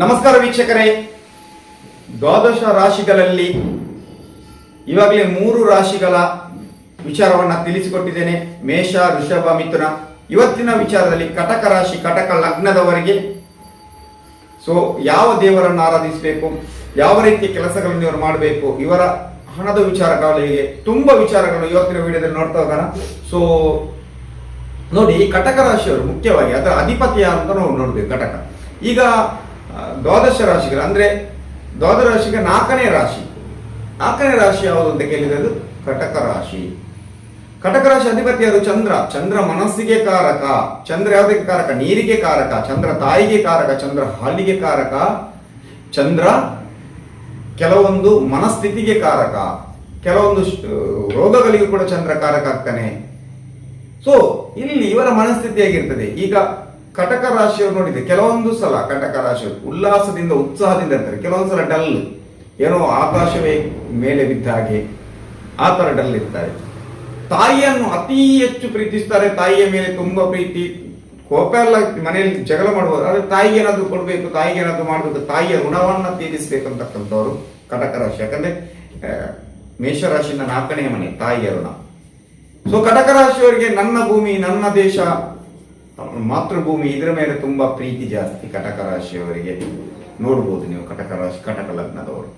ನಮಸ್ಕಾರ ವೀಕ್ಷಕರೇ. ದ್ವಾದಶ ರಾಶಿಗಳಲ್ಲಿ ಇವಾಗಲೇ ಮೂರು ರಾಶಿಗಳ ವಿಚಾರವನ್ನು ತಿಳಿಸಿಕೊಟ್ಟಿದ್ದೇನೆ. ಮೇಷ ಋಷಭ ಮಿಥುನ. ಇವತ್ತಿನ ವಿಚಾರದಲ್ಲಿ ಕಟಕ ರಾಶಿ, ಕಟಕ ಲಗ್ನದವರೆಗೆ ಸೊ, ಯಾವ ದೇವರನ್ನು ಆರಾಧಿಸಬೇಕು, ಯಾವ ರೀತಿಯ ಕೆಲಸಗಳನ್ನು ಇವರು ಮಾಡಬೇಕು, ಇವರ ಹಣದ ವಿಚಾರಗಳಿಗೆ ತುಂಬಾ ವಿಚಾರಗಳು ಇವತ್ತಿನ ವಿಡಿಯೋದಲ್ಲಿ ನೋಡ್ತಾ ಹೋಗೋಣ. ಸೊ, ನೋಡಿ, ಕಟಕ ರಾಶಿಯವರು ಮುಖ್ಯವಾಗಿ ಅದರ ಅಧಿಪತಿ ಅಂತ ನಾವು ನೋಡ್ಬೇಕು ಕಟಕ. ಈಗ ದ್ವಾದಶ ರಾಶಿಗಳು. ಅಂದ್ರೆ ದ್ವಾದಶ ರಾಶಿಗೆ ನಾಲ್ಕನೇ ರಾಶಿ. ನಾಲ್ಕನೇ ರಾಶಿ ಯಾವುದು ಅಂತ ಕೇಳಿದ್ರೆ ಕಟಕ ರಾಶಿ. ಕಟಕ ರಾಶಿ ಅಧಿಪತಿ ಅದು ಚಂದ್ರ. ಚಂದ್ರ ಮನಸ್ಸಿಗೆ ಕಾರಕ. ಚಂದ್ರ ಯಾವುದಕ್ಕೆ ಕಾರಕ? ನೀರಿಗೆ ಕಾರಕ. ಚಂದ್ರ ತಾಯಿಗೆ ಕಾರಕ. ಚಂದ್ರ ಹಾಲಿಗೆ ಕಾರಕ. ಚಂದ್ರ ಕೆಲವೊಂದು ಮನಸ್ಥಿತಿಗೆ ಕಾರಕ. ಕೆಲವೊಂದು ರೋಗಗಳಿಗೂ ಕೂಡ ಚಂದ್ರ ಕಾರಕ ಆಗ್ತಾನೆ. ಸೊ ಇಲ್ಲಿ ಇವರ ಮನಸ್ಥಿತಿ ಹೇಗಿರ್ತದೆ? ಈಗ ಕಟಕ ರಾಶಿಯವರು ನೋಡಿದ್ರೆ ಕೆಲವೊಂದು ಸಲ ಕಟಕ ರಾಶಿಯವರು ಉಲ್ಲಾಸದಿಂದ, ಉತ್ಸಾಹದಿಂದ ಇರ್ತಾರೆ. ಕೆಲವೊಂದು ಸಲ ಡಲ್. ಏನೋ ಆಕಾಶವೇ ಮೇಲೆ ಬಿದ್ದ ಹಾಗೆ ಆ ತರ ಡಲ್ ಇರ್ತಾರೆ. ತಾಯಿಯನ್ನು ಅತಿ ಹೆಚ್ಚು ಪ್ರೀತಿಸ್ತಾರೆ. ತಾಯಿಯ ಮೇಲೆ ತುಂಬಾ ಪ್ರೀತಿ. ಕೋಪ ಎಲ್ಲ ಮನೆಯಲ್ಲಿ ಜಗಳ ಮಾಡ್ಬೋದು ಆದ್ರೆ ತಾಯಿಗೆ ಏನಾದರೂ ಕೊಡ್ಬೇಕು, ತಾಯಿಗೆ ಏನಾದ್ರು ಮಾಡಬೇಕು, ತಾಯಿಯ ಋಣವನ್ನ ತೀರಿಸಬೇಕಂತಕ್ಕಂಥವ್ರು ಕಟಕ ರಾಶಿ. ಯಾಕಂದ್ರೆ ಮೇಷರಾಶಿಯಿಂದ ನಾಲ್ಕನೇ ಮನೆ, ತಾಯಿಯ ಋಣ. ಸೊ ಕಟಕ ರಾಶಿಯವರಿಗೆ ನನ್ನ ಭೂಮಿ, ನನ್ನ ದೇಶ ಮಾತೃಭೂಮಿ ಇದರ ಮೇಲೆ ತುಂಬಾ ಪ್ರೀತಿ ಜಾಸ್ತಿ ಕಟಕ ರಾಶಿಯವರಿಗೆ ನೋಡ್ಬೋದು ನೀವು ಕಟಕ ರಾಶಿ ಕಟಕ ಲಗ್ನದವರು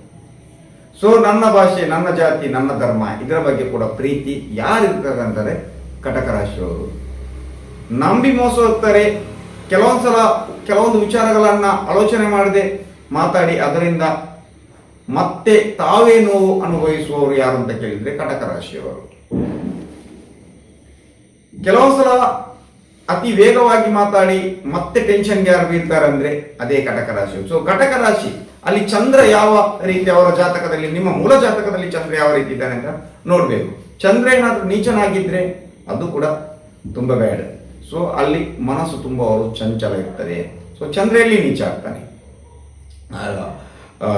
ಸೊ ನನ್ನ ಭಾಷೆ, ನನ್ನ ಜಾತಿ, ನನ್ನ ಧರ್ಮ, ಇದರ ಬಗ್ಗೆ ಕೂಡ ಪ್ರೀತಿ ಯಾರಿರ್ತಾರೆ ಅಂತಾರೆ ಕಟಕ ರಾಶಿಯವರು ನಂಬಿ ಮೋಸ ಹೋಗ್ತಾರೆ. ಕೆಲವೊಂದ್ಸಲ ಕೆಲವೊಂದು ವಿಚಾರಗಳನ್ನ ಆಲೋಚನೆ ಮಾಡದೆ ಮಾತಾಡಿ, ಅದರಿಂದ ಮತ್ತೆ ತಾವೇ ನೋವು ಅನುಭವಿಸುವವರು ಯಾರು ಅಂತ ಕೇಳಿದ್ರೆ ಕಟಕ ರಾಶಿಯವರು ಕೆಲವೊಂದು ಸಲ ಅತಿ ವೇಗವಾಗಿ ಮಾತಾಡಿ ಮತ್ತೆ ಟೆನ್ಷನ್ಗೆ ಯಾರು ಬೀಳ್ತಾರೆ ಅಂದ್ರೆ ಅದೇ ಕಟಕ ರಾಶಿ. ಸೊ ಕಟಕ ರಾಶಿ, ಅಲ್ಲಿ ಚಂದ್ರ ಯಾವ ರೀತಿ ಅವರ ಜಾತಕದಲ್ಲಿ, ನಿಮ್ಮ ಮೂಲ ಜಾತಕದಲ್ಲಿ ಚಂದ್ರ ಯಾವ ರೀತಿ ಇದ್ದಾನೆ ಅಂತ ನೋಡ್ಬೇಕು. ಚಂದ್ರ ಏನಾದರೂ ನೀಚನಾಗಿದ್ರೆ ಅದು ಕೂಡ ತುಂಬಾ ಬ್ಯಾಡ್ ಸೊ ಅಲ್ಲಿ ಮನಸ್ಸು ತುಂಬಾ ಅವರು ಚಂಚಲ ಇರ್ತದೆ. ಸೊ ಚಂದ್ರ ಎಲ್ಲಿ ನೀಚ ಆಗ್ತಾನೆ?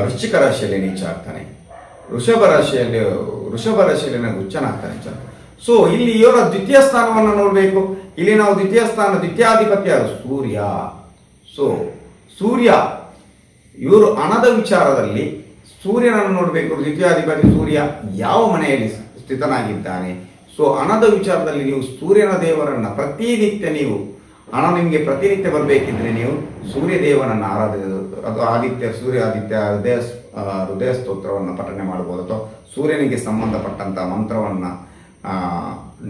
ವೃಶ್ಚಿಕ ರಾಶಿಯಲ್ಲಿ ನೀಚ ಆಗ್ತಾನೆ. ವೃಷಭ ರಾಶಿಯಲ್ಲಿ ವೃಷಭ ರಾಶಿಯಲ್ಲಿ ಹುಚ್ಚನಾಗ್ತಾನೆ ಚಂದ್ರ. ಸೊ ಇಲ್ಲಿ ಇವರ ದ್ವಿತೀಯ ಸ್ಥಾನವನ್ನು ನೋಡಬೇಕು. ಇಲ್ಲಿ ನಾವು ದ್ವಿತೀಯ ಸ್ಥಾನ, ದ್ವಿತೀಯಾಧಿಪತ್ಯ ಸೂರ್ಯ. ಸೊ ಸೂರ್ಯ, ಇವರು ಹಣದ ವಿಚಾರದಲ್ಲಿ ಸೂರ್ಯನನ್ನು ನೋಡಬೇಕು. ದ್ವಿತೀಯಾಧಿಪತಿ ಸೂರ್ಯ ಯಾವ ಮನೆಯಲ್ಲಿ ಸ್ಥಿತನಾಗಿದ್ದಾನೆ? ಸೊ ಹಣದ ವಿಚಾರದಲ್ಲಿ ನೀವು ಸೂರ್ಯನ ದೇವರನ್ನ ಪ್ರತಿನಿತ್ಯ ನೀವು, ಹಣ ನಿಮಗೆ ಪ್ರತಿನಿತ್ಯ ಬರಬೇಕಿದ್ರೆ ನೀವು ಸೂರ್ಯ ದೇವನನ್ನು ಆರಾಧನೆ, ಅಥವಾ ಆದಿತ್ಯ, ಸೂರ್ಯ ಆದಿತ್ಯ, ಹೃದಯ ಹೃದಯ ಸ್ತೋತ್ರವನ್ನು ಪಠನೆ ಮಾಡಬಹುದು. ಅಥವಾ ಸೂರ್ಯನಿಗೆ ಸಂಬಂಧಪಟ್ಟಂತ ಮಂತ್ರವನ್ನ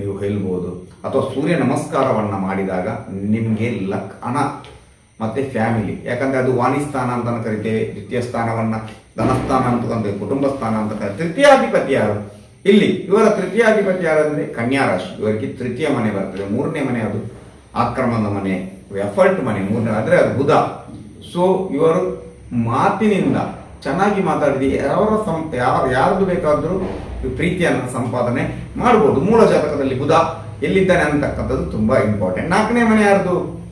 ನೀವು ಹೇಳ್ಬೋದು. ಅಥವಾ ಸೂರ್ಯ ನಮಸ್ಕಾರವನ್ನು ಮಾಡಿದಾಗ ನಿಮಗೆ ಲಕ್ ಹಣ ಮತ್ತೆ ಫ್ಯಾಮಿಲಿ. ಯಾಕಂದರೆ ಅದು ವಾಣಿಸ್ಥಾನ ಅಂತ ಕರಿತೇವೆ, ದ್ವಿತೀಯ ಸ್ಥಾನವನ್ನು ಧನಸ್ಥಾನ ಅಂತ ಕರಿತೇವೆ, ಕುಟುಂಬ ಸ್ಥಾನ ಅಂತ ಕರಿತೇವೆ. ತೃತೀಯಾಧಿಪತಿ ಯಾರು? ಇಲ್ಲಿ, ಇವರ ತೃತೀಯಾಧಿಪತಿ ಯಾರಂದರೆ ಕನ್ಯಾ ರಾಶಿ. ಇವರಿಗೆ ತೃತೀಯ ಮನೆ ಬರ್ತದೆ. ಮೂರನೇ ಮನೆ ಅದು ಆಕ್ರಮಣದ ಮನೆ ಎಫರ್ಟ್ ಮನೆ. ಮೂರನೇ ಅಂದರೆ ಅದು ಬುಧ. ಸೊ ಇವರು ಮಾತಿನಿಂದ ಚೆನ್ನಾಗಿ ಮಾತಾಡಿದ ಯಾರ ಸಂ ಯಾರು ಯಾರ್ದು ಬೇಕಾದ್ರೂ ಪ್ರೀತಿಯನ್ನು ಸಂಪಾದನೆ ಮಾಡಬಹುದು ಮೂಲ ಜಾತಕದಲ್ಲಿ ಬುಧ ಎಲ್ಲಿದ್ದಾನೆ ಅಂತಕ್ಕಂಥದ್ದು ತುಂಬಾ ಇಂಪಾರ್ಟೆಂಟ್ ನಾಲ್ಕನೇ ಮನೆ ಯಾರ್ದು?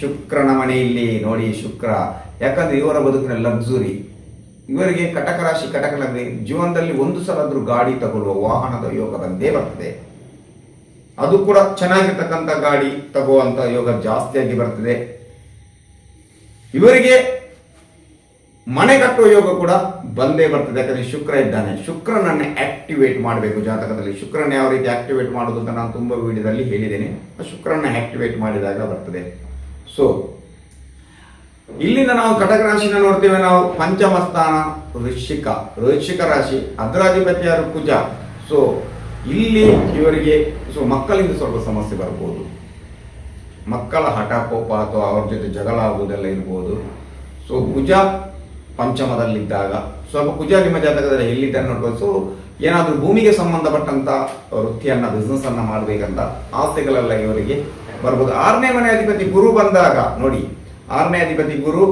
ಶುಕ್ರನ ಮನೆಯಲ್ಲಿ ನೋಡಿ ಶುಕ್ರ. ಯಾಕಂದ್ರೆ ಇವರ ಬದುಕಿನ ಲಕ್ಸುರಿ ಇವರಿಗೆ ಕಟಕ ರಾಶಿ ಕಟಕ ಲಗ್ನ ಜೀವನದಲ್ಲಿ ಒಂದು ಸಲ ಆದ್ರೂ ಗಾಡಿ ತಗೊಳ್ಳುವ ವಾಹನದ ಯೋಗ ಬಂದೇ ಬರ್ತದೆ. ಅದು ಕೂಡ ಚೆನ್ನಾಗಿರ್ತಕ್ಕಂಥ ಗಾಡಿ ತಗುವಂತ ಯೋಗ ಜಾಸ್ತಿಯಾಗಿ ಬರ್ತದೆ. ಇವರಿಗೆ ಮನೆ ಕಟ್ಟುವ ಯೋಗ ಕೂಡ ಬಂದೇ ಬರ್ತದೆ, ಯಾಕಂದ್ರೆ ಶುಕ್ರ ಇದ್ದಾನೆ. ಶುಕ್ರನನ್ನು ಆಕ್ಟಿವೇಟ್ ಮಾಡಬೇಕು ಜಾತಕದಲ್ಲಿ. ಶುಕ್ರನ ಯಾವ ರೀತಿ ಆಕ್ಟಿವೇಟ್ ಮಾಡೋದು ಅಂತ ನಾನು ತುಂಬಾ ವಿಡಿಯೋದಲ್ಲಿ ಹೇಳಿದ್ದೇನೆ. ಶುಕ್ರನ ಆಕ್ಟಿವೇಟ್ ಮಾಡಿದಾಗ ಬರ್ತದೆ. ಸೊ ಇಲ್ಲಿಂದ ನಾವು ಕಟಕ ರಾಶಿನ ನೋಡ್ತೇವೆ. ನಾವು ಪಂಚಮ ಸ್ಥಾನ ವೃಶ್ಚಿಕ. ವೃಶ್ಚಿಕ ರಾಶಿ ಅದರ ಅಧಿಪತಿ ಯಾರು? ಕುಜ. ಸೊ ಇಲ್ಲಿ ಇವರಿಗೆ ಸೊ ಮಕ್ಕಳಿಂದ ಸ್ವಲ್ಪ ಸಮಸ್ಯೆ ಬರ್ಬೋದು. ಮಕ್ಕಳ ಹಠ ಕೋಪ ಅಥವಾ ಅವ್ರ ಜೊತೆ ಜಗಳ ಆಗುವುದೆಲ್ಲ ಇರ್ಬೋದು. ಸೊ ಕುಜ ಪಂಚಮದಲ್ಲಿದ್ದಾಗ. ಸ್ವಲ್ಪ ಕುಜ ನಿಮ್ಮ ಜಾತಕದಲ್ಲಿ ಎಲ್ಲಿದ್ದಾರೆ ನೋಡ್ಬೋದು. ಸೊ ಏನಾದರೂ ಭೂಮಿಗೆ ಸಂಬಂಧಪಟ್ಟಂತ ವೃತ್ತಿಯನ್ನ ಬಿಸ್ನೆಸ್ ಅನ್ನ ಮಾಡಬೇಕಂತ ಆಸೆಗಳೆಲ್ಲ ಇವರಿಗೆ ಬರ್ಬೋದು. ಆರನೇ ಮನೆ ಅಧಿಪತಿ ಗುರು ಬಂದಾಗ, ನೋಡಿ, ಆರನೇ ಅಧಿಪತಿ ಗುರು,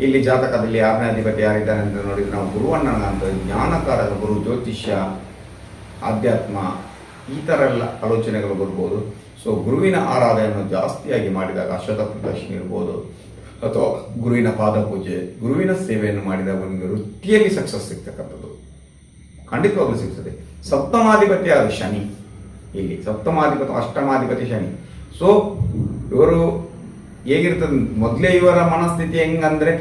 ಇಲ್ಲಿ ಜಾತಕದಲ್ಲಿ ಆರನೇ ಅಧಿಪತಿ ಯಾರಿದ್ದಾರೆ ಅಂತ ನೋಡಿದ್ರೆ ನಾವು ಗುರುವಣ್ಣ ಅಂತ, ಜ್ಞಾನಕಾರಕ ಗುರು, ಜ್ಯೋತಿಷ್ಯ, ಆಧ್ಯಾತ್ಮ, ಈ ಥರ ಎಲ್ಲ ಆಲೋಚನೆಗಳು ಬರ್ಬೋದು. ಸೊ ಗುರುವಿನ ಆರಾಧನೆಯನ್ನು ಜಾಸ್ತಿಯಾಗಿ ಮಾಡಿದಾಗ ಅಶ್ವಥ ಪ್ರದರ್ಶನ ಇರ್ಬೋದು. ಅಥವಾ ಗುರುವಿನ ಪಾದ ಪೂಜೆ, ಗುರುವಿನ ಸೇವೆಯನ್ನು ಮಾಡಿದ ಒಂದು ವೃತ್ತಿಯಲ್ಲಿ ಸಕ್ಸಸ್ ಸಿಗ್ತಕ್ಕಂಥದ್ದು. ಖಂಡಿತವಾಗ್ಲೂ ಸಿಗ್ತದೆ. ಸಪ್ತಮಾಧಿಪತಿ ಆದ ಶನಿ ಇಲ್ಲಿ, ಸಪ್ತಮಾಧಿಪತಿ, ಅಷ್ಟಮಾಧಿಪತಿ ಶನಿ. ಸೊ ಇವರು ಹೇಗಿರ್ತದೆ, ಮೊದಲೇ ಇವರ ಮನಸ್ಥಿತಿ ಹೆಂಗಂದ್ರೆ,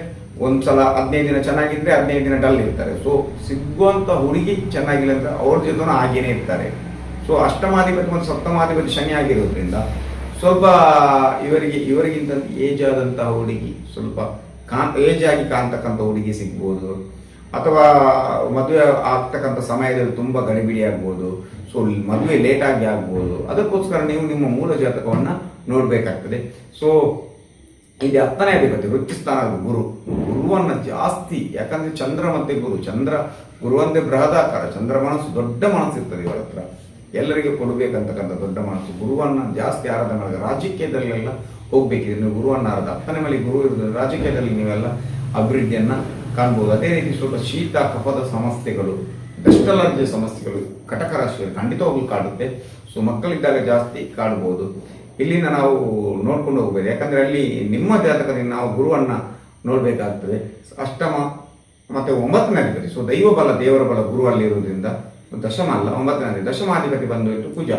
ಒಂದ್ಸಲ ಹದಿನೈದು ದಿನ ಚೆನ್ನಾಗಿದ್ರೆ ಹದಿನೈದು ದಿನ ಡಲ್ ಇರ್ತಾರೆ. ಸೊ ಸಿಗುವಂತ ಹುಡುಗಿ ಚೆನ್ನಾಗಿಲ್ಲ ಅಂದ್ರೆ ಅವ್ರ ಜೊತೆ ಹಾಗೇನೆ ಇರ್ತಾರೆ. ಸೊ ಅಷ್ಟಮಾಧಿಪತಿ ಮತ್ತು ಸಪ್ತಮಾಧಿಪತಿ ಶನಿ ಆಗಿರೋದ್ರಿಂದ ಸ್ವಲ್ಪ ಇವರಿಗೆ, ಇವರಿಗಿಂತ ಏಜ್ ಆದಂತಹ ಹುಡುಗಿ, ಸ್ವಲ್ಪ ಕಾನ್ ಏಜ್ ಆಗಿ ಕಾಣ್ತಕ್ಕಂಥ ಹುಡುಗಿ ಸಿಗ್ಬೋದು. ಅಥವಾ ಮದುವೆ ಆಗ್ತಕ್ಕಂಥ ಸಮಯದಲ್ಲಿ ತುಂಬಾ ಗಡಿಬಿಡಿ ಆಗ್ಬೋದು. ಸೊ ಮದುವೆ ಲೇಟ್ ಆಗಿ ಆಗ್ಬೋದು. ಅದಕ್ಕೋಸ್ಕರ ನೀವು ನಿಮ್ಮ ಮೂಲ ಜಾತಕವನ್ನ ನೋಡ್ಬೇಕಾಗ್ತದೆ. ಸೊ ಇಲ್ಲಿ ಹತ್ತನೇ ಅಧಿಪತಿ ವೃತ್ತಿಸ್ಥಾನದ ಗುರು. ಗುರುವನ್ನ ಜಾಸ್ತಿ, ಯಾಕಂದ್ರೆ ಚಂದ್ರ ಮತ್ತೆ ಗುರು. ಚಂದ್ರ ಗುರು ಅಂದ್ರೆ ಬೃಹದಾಕಾರ. ಚಂದ್ರ ಮನಸ್ಸು ದೊಡ್ಡ ಮನಸ್ಸು ಇರ್ತದೆ ಇವರ ಹತ್ರ. ಎಲ್ಲರಿಗೆ ಕೊಡಬೇಕಂತಕ್ಕಂಥ ದೊಡ್ಡ ಮನಸ್ಸು. ಗುರುವನ್ನ ಜಾಸ್ತಿ ಆರಾಧನೆ ಮಾಡಿದ್ರೆ ರಾಜಕೀಯದಲ್ಲೆಲ್ಲ ಹೋಗ್ಬೇಕಿದೆ. ನೀವು ಗುರುವನ್ನ ಆರಾಧ. ಹತ್ತನೇ ಮೇಲೆ ಗುರು ಇರೋದು ರಾಜಕೀಯದಲ್ಲಿ ನೀವೆಲ್ಲ ಅಭಿವೃದ್ಧಿಯನ್ನ ಕಾಣ್ಬೋದು. ಅದೇ ರೀತಿ ಸ್ವಲ್ಪ ಶೀತ, ಕಫದ ಸಮಸ್ಯೆಗಳು ಡಸ್ಟ್ ಅಲರ್ಜಿ ಸಮಸ್ಯೆಗಳು, ಕಟಕ ರಾಶಿಯಲ್ಲಿ ಖಂಡಿತವಾಗ್ಲು ಕಾಡುತ್ತೆ. ಸೊ, ಮಕ್ಕಳಿದ್ದಾಗ ಜಾಸ್ತಿ ಕಾಡ್ಬೋದು. ಇಲ್ಲಿಂದ ನಾವು ನೋಡ್ಕೊಂಡು ಹೋಗ್ಬೋದು. ಯಾಕಂದ್ರೆ ಅಲ್ಲಿ ನಿಮ್ಮ ಜಾತಕದಿಂದ ನಾವು ಗುರುವನ್ನ ನೋಡ್ಬೇಕಾಗ್ತದೆ. ಅಷ್ಟಮ ಮತ್ತೆ ಒಂಬತ್ತನೇ ಸೊ, ದೈವ ಬಲ, ದೇವರ ಬಲ ಗುರು ಅಲ್ಲಿ ಇರುವುದರಿಂದ ದಶಮ ಅಲ್ಲ ಒಂಬತ್ತನೇ ದಶಮಾಧಿಪತಿ ಬಂದು ಇಟ್ಟು ಕುಜ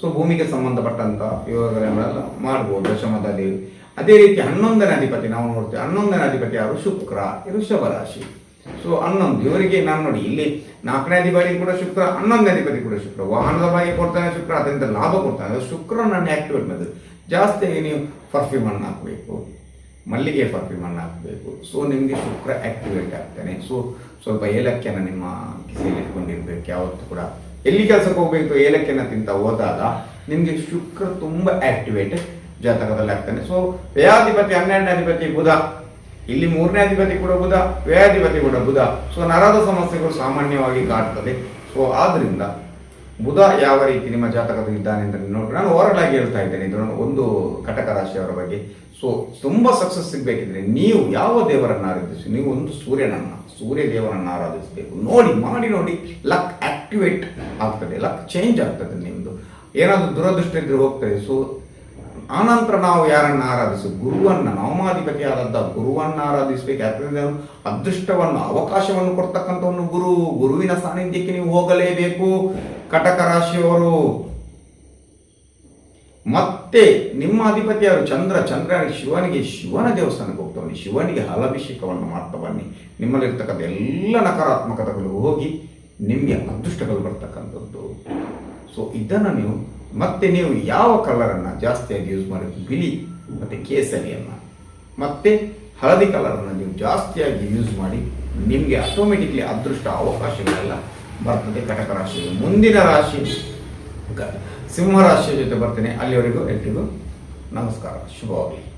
ಸೊ ಭೂಮಿಗೆ ಸಂಬಂಧಪಟ್ಟಂತ ಯೋಗಗಳೆಲ್ಲ ಮಾಡ್ಬೋದು ದೇವಿ ಅದೇ ರೀತಿ ಹನ್ನೊಂದನೇ ಅಧಿಪತಿ ನಾವು ನೋಡ್ತೇವೆ. ಹನ್ನೊಂದನೇ ಅಧಿಪತಿ ಯಾರು? ಶುಕ್ರ ಋಷಭ ರಾಶಿ. ಸೊ ಹನ್ನೊಂದು, ಇವರಿಗೆ ನಾನು ನೋಡಿ, ಇಲ್ಲಿ ನಾಲ್ಕನೇ ಅಧಿಪತಿ ಕೂಡ ಶುಕ್ರ, ಹನ್ನೊಂದನೇ ಅಧಿಪತಿ ಕೂಡ ಶುಕ್ರ. ವಾಹನದ ಬಾಗಿ ಕೊಡ್ತಾನೆ ಶುಕ್ರ, ಅದರಿಂದ ಲಾಭ ಕೊಡ್ತಾನೆ. ಶುಕ್ರ ಶುಕ್ರನನ್ನು ಆಕ್ಟಿವೇಟ್ ಮಾಡಿದ್ರು ಜಾಸ್ತಿ ನೀವು ಪರ್ಫ್ಯೂಮ್ ಅನ್ನು ಹಾಕಬೇಕು. ಮಲ್ಲಿಗೆ ಪರ್ಫ್ಯೂಮ್ ಅನ್ನು ಹಾಕಬೇಕು. ಸೊ ನಿಮಗೆ ಶುಕ್ರ ಆಕ್ಟಿವೇಟ್ ಆಗ್ತಾನೆ. ಸೊ ಸ್ವಲ್ಪ ಏಲಕ್ಕಿಯನ್ನು ನಿಮ್ಮ ಕಿಸೆಯಲ್ಲಿ ಯಾವತ್ತು ಕೂಡ. ಎಲ್ಲಿ ಕೆಲಸಕ್ಕೆ ಹೋಗ್ಬೇಕು ಏಲಕ್ಕಿನ ತಿಂತ ಹೋದಾಗ ನಿಮಗೆ ಶುಕ್ರ ತುಂಬಾ ಆಕ್ಟಿವೇಟ್ ಜಾತಕದಲ್ಲಿ ಆಗ್ತಾನೆ. ಸೊ ವ್ಯಯಾಧಿಪತಿ ಹನ್ನೆರಡನೇ ಅಧಿಪತಿ ಬುಧ. ಇಲ್ಲಿ ಮೂರನೇ ಅಧಿಪತಿ ಕೂಡ ಬುಧ ವ್ಯಯಾಧಿಪತಿ ಕೂಡ ಬುಧ. ಸೊ ನರದ ಸಮಸ್ಯೆಗಳು ಸಾಮಾನ್ಯವಾಗಿ ಕಾಡ್ತದೆ ಸೊ ಆದ್ರಿಂದ ಬುಧ ಯಾವ ರೀತಿ ನಿಮ್ಮ ಜಾತಕದಲ್ಲಿ ಇದ್ದಾನೆ ಅಂತ ನೋಡಿ, ನಾನು ಓವರಲ್ ಆಗಿ ಹೇಳ್ತಾ ಇದ್ದೇನೆ, ಇದು ಒಂದು ಕಟಕ ರಾಶಿಯವರ ಬಗ್ಗೆ. ಸೊ ತುಂಬಾ ಸಕ್ಸಸ್ ಸಿಗ್ಬೇಕಿದ್ರೆ ನೀವು ಯಾವ ದೇವರನ್ನ ಆರಾಧಿಸಿ, ನೀವು ಒಂದು ಸೂರ್ಯನನ್ನ, ಸೂರ್ಯ ದೇವರನ್ನ ಆರಾಧಿಸಬೇಕು. ನೋಡಿ, ಮಾಡಿ ನೋಡಿ ಲಕ್ ಆಕ್ಟಿವೇಟ್ ಆಗ್ತದೆ ಲಕ್ ಚೇಂಜ್ ಆಗ್ತದೆ ನಿಮ್ದು. ಏನಾದರೂ ದುರದೃಷ್ಟ ಇದ್ರೆ ಹೋಗ್ತದೆ. ಸೊ ಆನಂತರ ನಾವು ಯಾರನ್ನ ಆರಾಧಿಸು? ಗುರುವನ್ನ, ನವಮಾಧಿಪತಿ ಆದಂತ ಗುರುವನ್ನ ಆರಾಧಿಸಬೇಕು. ಯಾಕಂದ್ರೆ ಅದೃಷ್ಟವನ್ನು, ಅವಕಾಶವನ್ನು ಕೊಡ್ತಕ್ಕಂಥ ಒಂದು ಗುರು. ಗುರುವಿನ ಸಾನ್ನಿಧ್ಯಕ್ಕೆ ನೀವು ಹೋಗಲೇಬೇಕು. ಕಟಕ ರಾಶಿಯವರು. ಮತ್ತೆ ನಿಮ್ಮ ಅಧಿಪತಿ ಯಾರು ಚಂದ್ರ ಚಂದ್ರ ಶಿವನಿಗೆ, ಶಿವನ ದೇವಸ್ಥಾನಕ್ಕೆ ಹೋಗ್ತಾ ಬನ್ನಿ ಶಿವನಿಗೆ ಹಾಲಾಭಿಷೇಕವನ್ನು ಮಾಡ್ತಾ ಬನ್ನಿ. ನಿಮ್ಮಲ್ಲಿರ್ತಕ್ಕಂಥ ಎಲ್ಲ ನಕಾರಾತ್ಮಕತೆಗಳು ಹೋಗಿ ನಿಮಗೆ ಅದೃಷ್ಟಗಳು ಬರ್ತಕ್ಕಂಥದ್ದು. ಸೊ ಇದನ್ನು ನೀವು, ಮತ್ತೆ ನೀವು ಯಾವ ಕಲರನ್ನು ಜಾಸ್ತಿಯಾಗಿ ಯೂಸ್ ಮಾಡಿ ಬಿಳಿ ಮತ್ತು ಕೇಸರಿಯನ್ನು. ಮತ್ತೆ ಹಳದಿ ಕಲರನ್ನು ನೀವು ಜಾಸ್ತಿಯಾಗಿ ಯೂಸ್ ಮಾಡಿ ನಿಮಗೆ ಆಟೋಮೆಟಿಕ್ಲಿ ಅದೃಷ್ಟ, ಅವಕಾಶಗಳೆಲ್ಲ ಬರ್ತದೆ ಕಟಕ ರಾಶಿ ಮುಂದಿನ ರಾಶಿ ಸಿಂಹ ರಾಶಿಯ ಜೊತೆ ಬರ್ತೇನೆ. ಅಲ್ಲಿವರೆಗೂ ಎಲ್ರಿಗೂ ನಮಸ್ಕಾರ. ಶುಭವಾಗಲಿ.